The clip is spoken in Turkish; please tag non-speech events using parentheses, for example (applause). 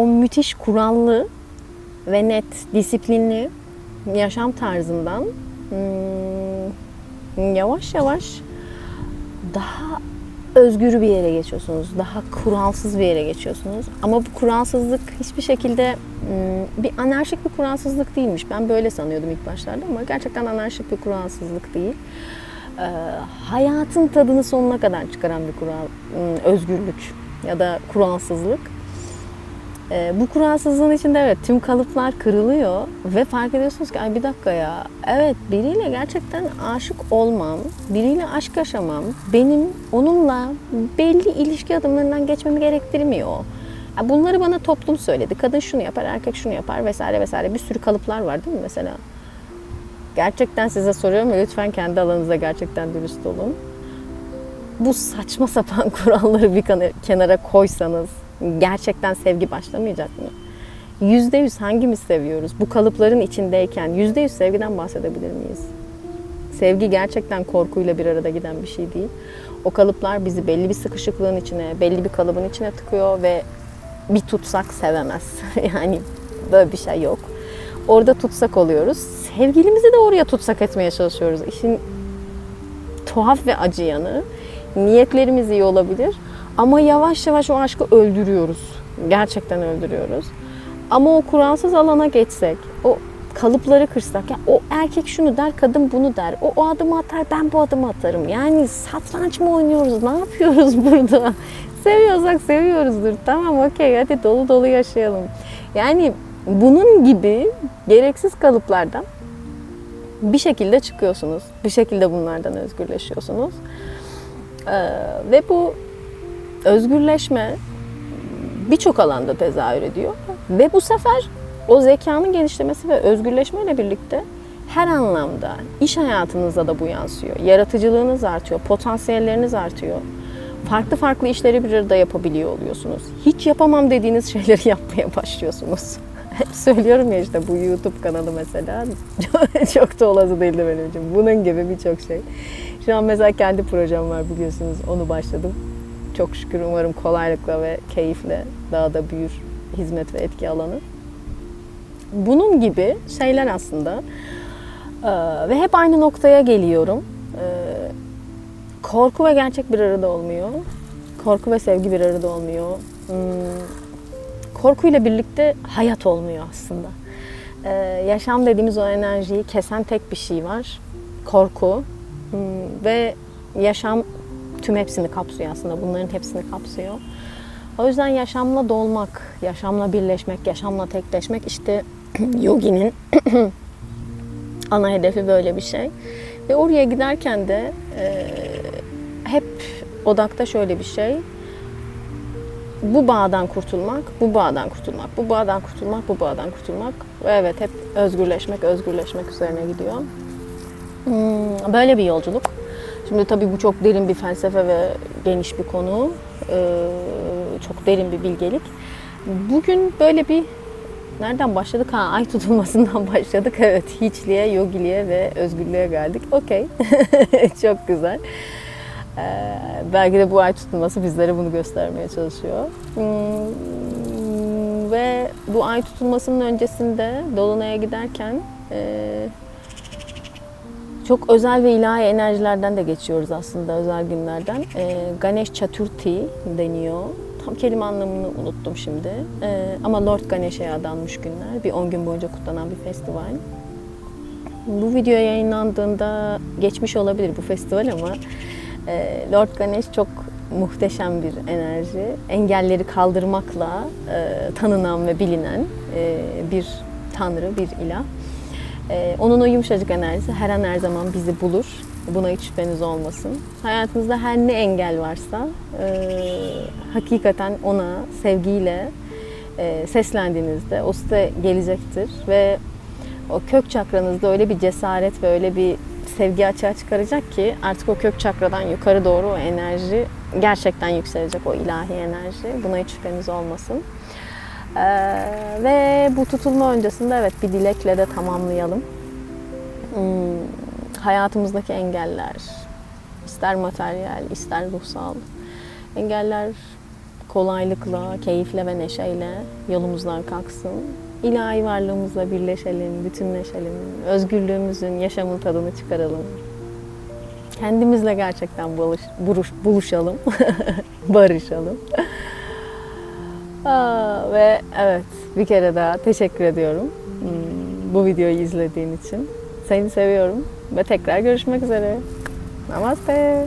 o müthiş kurallı ve net, disiplinli yaşam tarzından hmm, yavaş yavaş daha özgür bir yere geçiyorsunuz. Daha kuralsız bir yere geçiyorsunuz. Ama bu kuralsızlık hiçbir şekilde hmm, bir anarşik bir kuralsızlık değilmiş. Ben böyle sanıyordum ilk başlarda ama gerçekten anarşik bir kuralsızlık değil. Ee, hayatın tadını sonuna kadar çıkaran bir kural, hmm, özgürlük ya da kuralsızlık. Ee, bu kuralsızlığın içinde evet tüm kalıplar kırılıyor ve fark ediyorsunuz ki ay bir dakika ya evet biriyle gerçekten aşık olmam, biriyle aşk yaşamam benim onunla belli ilişki adımlarından geçmemi gerektirmiyor. Bunları bana toplum söyledi. Kadın şunu yapar, erkek şunu yapar vesaire vesaire bir sürü kalıplar var değil mi mesela? Gerçekten size soruyorum ve lütfen kendi alanınıza gerçekten dürüst olun. Bu saçma sapan (laughs) kuralları bir kenara koysanız gerçekten sevgi başlamayacak mı? Yüzde yüz hangimiz seviyoruz? Bu kalıpların içindeyken yüzde yüz sevgiden bahsedebilir miyiz? Sevgi gerçekten korkuyla bir arada giden bir şey değil. O kalıplar bizi belli bir sıkışıklığın içine, belli bir kalıbın içine tıkıyor ve bir tutsak sevemez. (laughs) yani böyle bir şey yok. Orada tutsak oluyoruz. Sevgilimizi de oraya tutsak etmeye çalışıyoruz. İşin tuhaf ve acı yanı. Niyetlerimiz iyi olabilir ama yavaş yavaş o aşkı öldürüyoruz. Gerçekten öldürüyoruz. Ama o kuralsız alana geçsek, o kalıpları kırsak, ya o erkek şunu der, kadın bunu der. O, o adımı atar, ben bu adımı atarım. Yani satranç mı oynuyoruz, ne yapıyoruz (laughs) burada? Seviyorsak seviyoruzdur. Tamam okey hadi dolu dolu yaşayalım. Yani bunun gibi gereksiz kalıplardan bir şekilde çıkıyorsunuz. Bir şekilde bunlardan özgürleşiyorsunuz. Ee, ve bu özgürleşme birçok alanda tezahür ediyor. Ve bu sefer o zekanın genişlemesi ve özgürleşmeyle birlikte her anlamda iş hayatınızda da bu yansıyor. Yaratıcılığınız artıyor, potansiyelleriniz artıyor. Farklı farklı işleri bir arada yapabiliyor oluyorsunuz. Hiç yapamam dediğiniz şeyleri (laughs) yapmaya başlıyorsunuz. Hep söylüyorum ya işte bu YouTube kanalı mesela (laughs) çok da olası değildi benim için. Bunun gibi birçok şey. Şu an mesela kendi projem var biliyorsunuz. Onu başladım çok şükür umarım kolaylıkla ve keyifle daha da büyür hizmet ve etki alanı. Bunun gibi şeyler aslında ee, ve hep aynı noktaya geliyorum. Ee, korku ve gerçek bir arada olmuyor. Korku ve sevgi bir arada olmuyor. Hmm, korkuyla birlikte hayat olmuyor aslında. Ee, yaşam dediğimiz o enerjiyi kesen tek bir şey var. Korku. Hmm, ve yaşam tüm hepsini kapsıyor aslında. Bunların hepsini kapsıyor. O yüzden yaşamla dolmak, yaşamla birleşmek, yaşamla tekleşmek işte (clears throat) yoginin (clears throat) ana hedefi böyle bir şey. Ve oraya giderken de e, hep odakta şöyle bir şey. Bu bağdan kurtulmak, bu bağdan kurtulmak, bu bağdan kurtulmak, bu bağdan kurtulmak. Ve evet hep özgürleşmek, özgürleşmek üzerine gidiyor. Hmm, böyle bir yolculuk. Şimdi tabii bu çok derin bir felsefe ve geniş bir konu. Ee, çok derin bir bilgelik. Bugün böyle bir nereden başladık? Ha ay tutulmasından (laughs) başladık. Evet hiçliğe, yogiliğe ve özgürlüğe geldik. Okey. (laughs) çok güzel. Ee, belki de bu ay tutulması bizlere bunu göstermeye çalışıyor. Hmm, ve bu ay tutulmasının öncesinde Dolunay'a giderken e, çok özel ve ilahi enerjilerden de geçiyoruz aslında özel günlerden. E, Ganesh Chaturthi deniyor. Tam kelime anlamını unuttum şimdi. E, ama Lord Ganesh'e adanmış günler. Bir 10 gün boyunca kutlanan bir festival. Bu video yayınlandığında geçmiş olabilir bu festival ama e, Lord Ganesh çok muhteşem bir enerji. Engelleri kaldırmakla e, tanınan ve bilinen e, bir tanrı, bir ilah. Ee, onun o yumuşacık enerjisi her an her zaman bizi bulur. Buna hiç şüpheniz olmasın. Hayatınızda her ne engel varsa e, hakikaten ona sevgiyle e, seslendiğinizde o size gelecektir ve o kök çakranızda öyle bir cesaret ve öyle bir sevgi açığa çıkaracak ki artık o kök çakradan yukarı doğru o enerji gerçekten yükselecek o ilahi enerji. Buna hiç şüpheniz olmasın. Ee, ve bu tutulma öncesinde evet bir dilekle de tamamlayalım. Hmm, hayatımızdaki engeller, ister materyal, ister ruhsal engeller kolaylıkla, keyifle ve neşeyle yolumuzdan kalksın. İlahi varlığımızla birleşelim, bütünleşelim. Özgürlüğümüzün yaşamın tadını çıkaralım. Kendimizle gerçekten buluş, buruş, buluşalım, (laughs) barışalım. Aa, ve evet bir kere daha teşekkür ediyorum hmm, bu videoyu izlediğin için. Seni seviyorum ve tekrar görüşmek üzere. Namaste.